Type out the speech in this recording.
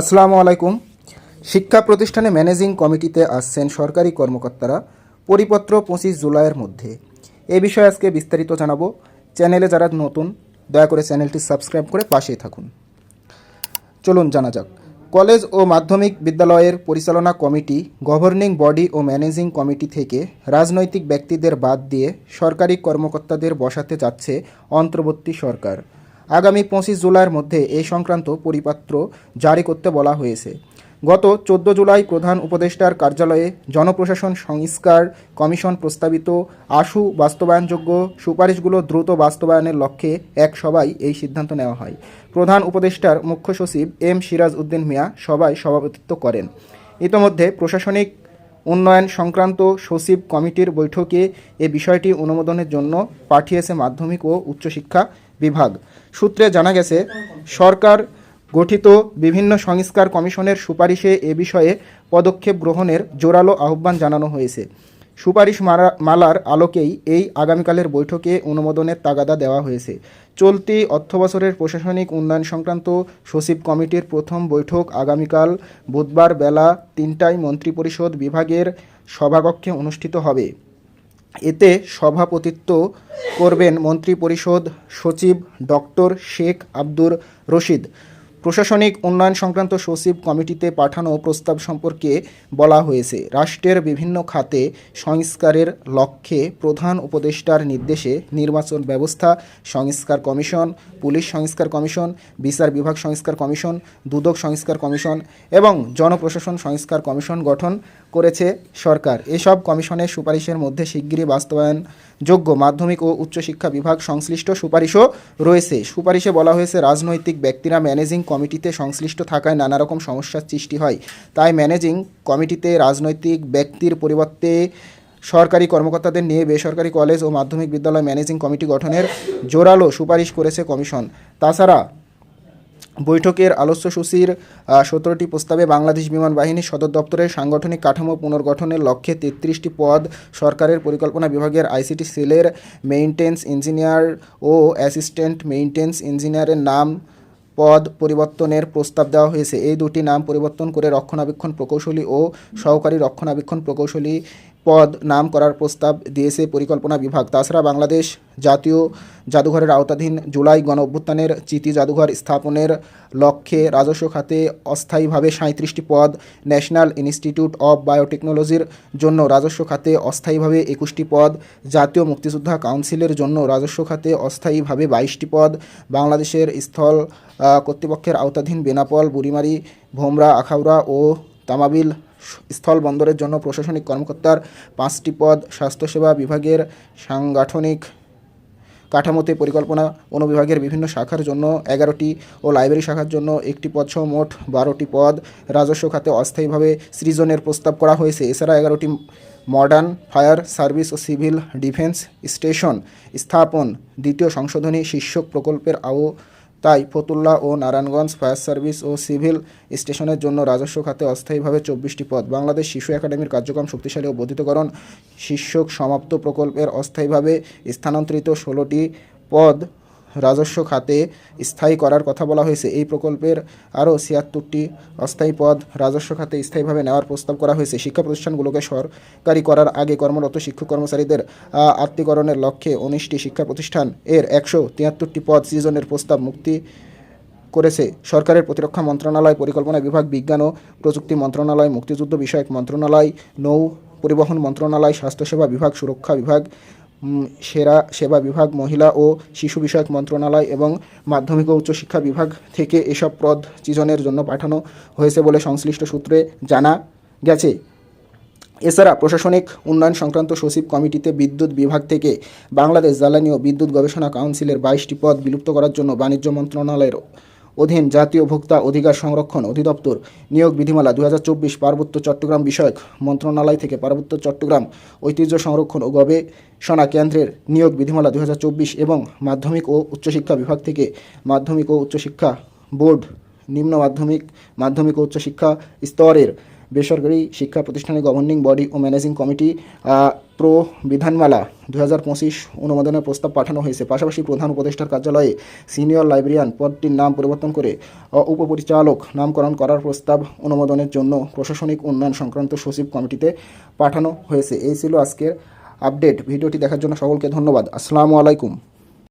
আসসালামু আলাইকুম। শিক্ষা প্রতিষ্ঠানে ম্যানেজিং কমিটিতে আসছেন সরকারি কর্মকর্তারা। পরিপত্র পঁচিশ জুলাইয়ের মধ্যে। এ বিষয়ে আজকে বিস্তারিত জানাব। চ্যানেলে যারা নতুন, দয়া করে চ্যানেলটি সাবস্ক্রাইব করে পাশেই থাকুন। চলুন, জানা যাক। কলেজ ও মাধ্যমিক বিদ্যালয়ের পরিচালনা কমিটি, গভর্নিং বডি ও ম্যানেজিং কমিটি থেকে রাজনৈতিক ব্যক্তিদের বাদ দিয়ে সরকারি কর্মকর্তাদের বসাতে যাচ্ছে অন্তর্বর্তী সরকার। আগামী পঁচিশ জুলাইয়ের মধ্যে এই সংক্রান্ত পরিপত্র জারি করতে বলা হয়েছে। গত চোদ্দ জুলাই প্রধান উপদেষ্টার কার্যালয়ে জনপ্রশাসন সংস্কার কমিশন প্রস্তাবিত আশু বাস্তবায়নযোগ্য সুপারিশগুলো দ্রুত বাস্তবায়নের লক্ষ্যে এক সভায় এই সিদ্ধান্ত নেওয়া হয়। প্রধান উপদেষ্টার মুখ্য সচিব এম সিরাজ উদ্দিন মিয়া সভায় সভাপতিত্ব করেন। ইতোমধ্যে প্রশাসনিক উন্নয়ন সংক্রান্ত সচিব কমিটির বৈঠকে এ বিষয়টি অনুমোদনের জন্য পাঠিয়েছে মাধ্যমিক ও উচ্চশিক্ষা বিভাগ। সূত্রে জানা গেছে, সরকার গঠিত বিভিন্ন সংস্কার কমিশনের সুপারিশে এ বিষয়ে পদক্ষেপ গ্রহণের জোরালো আহ্বান জানানো হয়েছে। সুপারিশ মালার আলোকেই এই আগামীকালের বৈঠকে অনুমোদনের তাগাদা দেওয়া হয়েছে। চলতি অর্থবছরের প্রশাসনিক উন্নয়ন সংক্রান্ত সচিব কমিটির প্রথম বৈঠক আগামীকাল বুধবার বেলা তিনটায় মন্ত্রিপরিষদ বিভাগের সভাকক্ষে অনুষ্ঠিত হবে। এতে সভাপতিত্ব করবেন মন্ত্রিপরিষদ সচিব ডক্টর শেখ আব্দুর রশিদ। প্রশাসনিক উন্নয়ন সংক্রান্ত সচিব কমিটিতে পাঠানো প্রস্তাব সম্পর্কে বলা হয়েছে। রাষ্ট্রের বিভিন্ন খাতে সংস্কারের লক্ষ্যে প্রধান উপদেষ্টার নির্দেশে নির্বাচন ব্যবস্থা, সংস্কার কমিশন, পুলিশ সংস্কার কমিশন, বিচার বিভাগ সংস্কার কমিশন, দুদক সংস্কার কমিশন এবং জনপ্রশাসন সংস্কার কমিশন গঠন করেছে সরকার। এসব কমিশনের সুপারিশের মধ্যে শিগগিরই বাস্তবায়ন যোগ্য মাধ্যমিক ও উচ্চশিক্ষা বিভাগ সংশ্লিষ্ট সুপারিশও রয়েছে। সুপারিশে বলা হয়েছে, রাজনৈতিক ব্যক্তিরা ম্যানেজিং কমিটিতে সংশ্লিষ্ট থাকায় নানা রকম সমস্যার সৃষ্টি হয়। তাই ম্যানেজিং কমিটিতে রাজনৈতিক ব্যক্তির পরিবর্তে সরকারি কর্মকর্তাদের নিয়ে বেসরকারি কলেজ ও মাধ্যমিক বিদ্যালয় ম্যানেজিং কমিটি গঠনের জোরালো সুপারিশ করেছে কমিশন। তাছাড়া বৈঠকের আলোচ্যসূচির সতেরোটি প্রস্তাবে বাংলাদেশ বিমান বাহিনীর সদর দপ্তরের সাংগঠনিক কাঠামো পুনর্গঠনের লক্ষ্যে তেত্রিশটি পদ সরকারের পরিকল্পনা বিভাগের আইসিটি সেলের মেইনটেন্স ইঞ্জিনিয়ার ও অ্যাসিস্ট্যান্ট মেইনটেন্স ইঞ্জিনিয়ারের নাম পদ পরিবর্তনের প্রস্তাব দেওয়া হয়েছে। এই দুটি নাম পরিবর্তন করে রক্ষণাবেক্ষণ প্রকৌশলী ও সহকারী রক্ষণাবেক্ষণ প্রকৌশলী পদ নাম করার প্রস্তাব দিয়েছে পরিকল্পনা বিভাগ। তাছাড়া বাংলাদেশ জাতীয় জাদুঘরের আওতাধীন জুলাই গণ অভ্যুত্থানের চিতি জাদুঘর স্থাপনের লক্ষ্যে রাজস্ব খাতে অস্থায়ীভাবে সাঁত্রিশটি পদ ন্যাশনাল ইনস্টিটিউট অব বায়োটেকনোলজির জন্য রাজস্ব খাতে অস্থায়ীভাবে একুশটি পদ, জাতীয় মুক্তিযোদ্ধা কাউন্সিলের জন্য রাজস্ব খাতে অস্থায়ীভাবে বাইশটি পদ, বাংলাদেশের স্থল কর্তৃপক্ষের আওতাধীন বেনাপল, বুড়িমারি, ভোমরা, আখাউড়া ও তামাবিল স্থল বন্দরের জন্য প্রশাসনিক কর্মকর্তার পাঁচটি পদ স্বাস্থ্যসেবা বিভাগের সাংগঠনিক কাঠামোতে পরিকল্পনা অনুবিভাগের বিভিন্ন শাখার জন্য এগারোটি ও লাইব্রেরি শাখার জন্য একটি পদ সহ মোট বারোটি পদ। রাজস্ব খাতে অস্থায়ীভাবে সৃজনের প্রস্তাব করা হয়েছে। এছাড়া এগারোটি মডার্ন ফায়ার সার্ভিস ও সিভিল ডিফেন্স স্টেশন স্থাপন। দ্বিতীয় সংশোধনী শীর্ষক প্রকল্পের আওতায় ফতুল্লা ও নারায়ণগঞ্জ ফায়ার সার্ভিস ও সিভিল স্টেশনের জন্য রাজস্ব খাতে অস্থায়ীভাবে চব্বিশটি পদ। বাংলাদেশ শিশু একাডেমির কার্যক্রম শক্তিশালী ও বর্ধিতকরণ শীর্ষক সমাপ্ত প্রকল্পের অস্থায়ীভাবে স্থানান্তরিত ষোলোটি পদ রাজস্ব খাতে স্থায়ী করার কথা বলা হয়েছে। এই প্রকল্পের আরও ছিয়াত্তরটি অস্থায়ী পদ রাজস্ব খাতে স্থায়ীভাবে নেওয়ার প্রস্তাব করা হয়েছে। শিক্ষা প্রতিষ্ঠানগুলোকে সরকারি করার আগে কর্মরত শিক্ষক কর্মচারীদের আত্মীকরণের লক্ষ্যে উনিশটি শিক্ষা প্রতিষ্ঠান এর একশো তিয়াত্তরটি পদ সৃজনের প্রস্তাব মুক্তি করেছে। সরকারের প্রতিরক্ষা মন্ত্রণালয় পরিকল্পনা বিভাগ, বিজ্ঞান ও প্রযুক্তি মন্ত্রণালয়, মুক্তিযুদ্ধ বিষয়ক মন্ত্রণালয়, নৌ পরিবহন মন্ত্রণালয়, স্বাস্থ্যসেবা বিভাগ, সুরক্ষা বিভাগ সেরা সেবা বিভাগ, মহিলা ও শিশু বিষয়ক মন্ত্রণালয় এবং মাধ্যমিক ও উচ্চশিক্ষা বিভাগ থেকে এসব পদ সৃজনের জন্য পাঠানো হয়েছে বলে সংশ্লিষ্ট সূত্রে জানা গেছে। এছাড়া প্রশাসনিক উন্নয়ন সংক্রান্ত সচিব কমিটিতে বিদ্যুৎ বিভাগ থেকে বাংলাদেশ জ্বালানি ও বিদ্যুৎ গবেষণা কাউন্সিলের বাইশটি পদ বিলুপ্ত করার জন্য বাণিজ্য মন্ত্রণালয়ের অধীন জাতীয় ভোক্তা অধিকার সংরক্ষণ অধিদপ্তর নিয়োগ বিধিমালা দুই হাজার চব্বিশ পার্বত্য চট্টগ্রাম বিষয়ক মন্ত্রণালয় থেকে পার্বত্য চট্টগ্রাম ঐতিহ্য সংরক্ষণ ও গবেষণা কেন্দ্রের নিয়োগ বিধিমালা দুই হাজার চব্বিশ এবং মাধ্যমিক ও উচ্চশিক্ষা বিভাগ থেকে মাধ্যমিক ও উচ্চশিক্ষা বোর্ড নিম্ন মাধ্যমিক মাধ্যমিক ও উচ্চশিক্ষা স্তরের বেসরকারি শিক্ষা প্রতিষ্ঠানের গভর্নিং বডি ও ম্যানেজিং কমিটি প্রো বিধানমালা দু হাজার পঁচিশ অনুমোদনের প্রস্তাব পাঠানো হয়েছে। পাশাপাশি প্রধান উপদেষ্টার কার্যালয়ে সিনিয়র লাইব্রেরিয়ান পদটির নাম পরিবর্তন করে উপপরিচালক নামকরণ করার প্রস্তাব অনুমোদনের জন্য প্রশাসনিক উন্নয়ন সংক্রান্ত সচিব কমিটিতে পাঠানো হয়েছে। এই ছিল আজকের আপডেট ভিডিওটি দেখার জন্য সকলকে ধন্যবাদ। আসসালামু আলাইকুম।